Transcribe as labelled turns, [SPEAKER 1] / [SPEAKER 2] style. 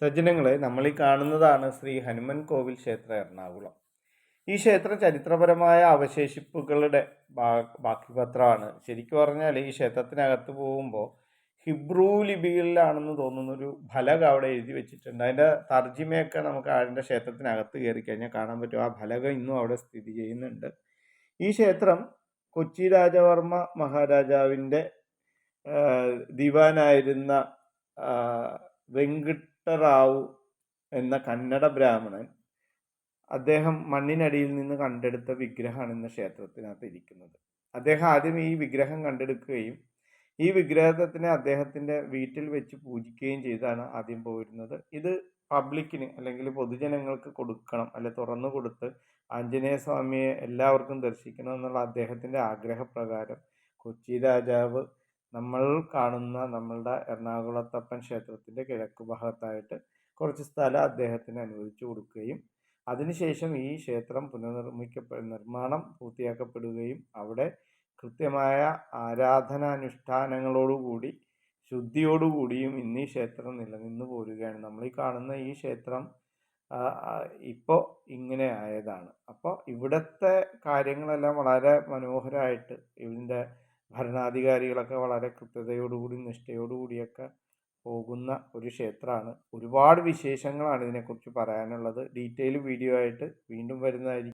[SPEAKER 1] സജ്ജനങ്ങളെ നമ്മൾ ഈ കാണുന്നതാണ് ശ്രീ ഹനുമൻ കോവിൽ ക്ഷേത്ര എറണാകുളം. ഈ ക്ഷേത്രം ചരിത്രപരമായ അവശേഷിപ്പുകളുടെ ബാ- ബാക്കിപത്രമാണ്. ശരിക്കും പറഞ്ഞാൽ ഈ ക്ഷേത്രത്തിനകത്ത് പോകുമ്പോൾ ഹിബ്രു ലിപികളിലാണെന്ന് തോന്നുന്ന ഒരു ഫലക അവിടെ എഴുതി വെച്ചിട്ടുണ്ട്. അതിന്റെ തർജിമയൊക്കെ നമുക്ക് അതിന്റെ ക്ഷേത്രത്തിനകത്ത് കയറി കഴിഞ്ഞാൽ കാണാൻ പറ്റും. ആ ഫലകം ഇന്നും അവിടെ സ്ഥിതി ചെയ്യുന്നുണ്ട്. ഈ ക്ഷേത്രം കൊച്ചി രാജവർമ്മ മഹാരാജാവിന്റെ ദിവാനായിരുന്ന വെങ്കിട്ടറാവു എന്ന കന്നഡ ബ്രാഹ്മണൻ അദ്ദേഹം മണ്ണിനടിയിൽ നിന്ന് കണ്ടെടുത്ത വിഗ്രഹമാണ് ഇന്ന് ക്ഷേത്രത്തിനകത്ത് ഇരിക്കുന്നത്. അദ്ദേഹം ആദ്യം ഈ വിഗ്രഹം കണ്ടെടുക്കുകയും ഈ വിഗ്രഹത്തിനെ അദ്ദേഹത്തിന്റെ വീട്ടിൽ വെച്ച് പൂജിക്കുകയും ചെയ്താണ് ആദ്യം പോയിരുന്നത്. ഇത് പബ്ലിക്കിന് അല്ലെങ്കിൽ പൊതുജനങ്ങൾക്ക് കൊടുക്കണം അല്ലെ തുറന്നു കൊടുത്ത് ആഞ്ജനേയ സ്വാമിയെ എല്ലാവർക്കും ദർശിക്കണം എന്നുള്ള അദ്ദേഹത്തിന്റെ ആഗ്രഹപ്രകാരം കൊച്ചി രാജാവ് നമ്മൾ കാണുന്ന നമ്മളുടെ എറണാകുളത്തപ്പൻ ക്ഷേത്രത്തിന്റെ കിഴക്ക് ഭാഗത്തായിട്ട് കുറച്ച് സ്ഥലം അദ്ദേഹത്തിന് അനുവദിച്ചു കൊടുക്കുകയും അതിനുശേഷം ഈ ക്ഷേത്രം പുനർനിർമ്മിക്കപ്പെ നിർമ്മാണം പൂർത്തിയാക്കപ്പെടുകയും അവിടെ കൃത്യമായ ആരാധനാനുഷ്ഠാനങ്ങളോടുകൂടി ശുദ്ധിയോടുകൂടിയും ഇന്ന് ഈ ക്ഷേത്രം നിലനിന്ന് പോരുകയാണ്. നമ്മൾ ഈ കാണുന്ന ഈ ക്ഷേത്രം ഇപ്പോൾ ഇങ്ങനെ ആയതാണ്. അപ്പോൾ ഇവിടുത്തെ കാര്യങ്ങളെല്ലാം വളരെ മനോഹരമായിട്ട് ഇതിന്റെ ഭരണാധികാരികളൊക്കെ വളരെ കൃത്യതയോടുകൂടി നിഷ്ഠയോടുകൂടിയൊക്കെ പോകുന്ന ഒരു ക്ഷേത്രമാണ്. ഒരുപാട് വിശേഷങ്ങളാണ് ഇതിനെക്കുറിച്ച് പറയാനുള്ളത്. ഡീറ്റെയിൽ വീഡിയോ ആയിട്ട് വീണ്ടും വരുന്നതായിരിക്കും.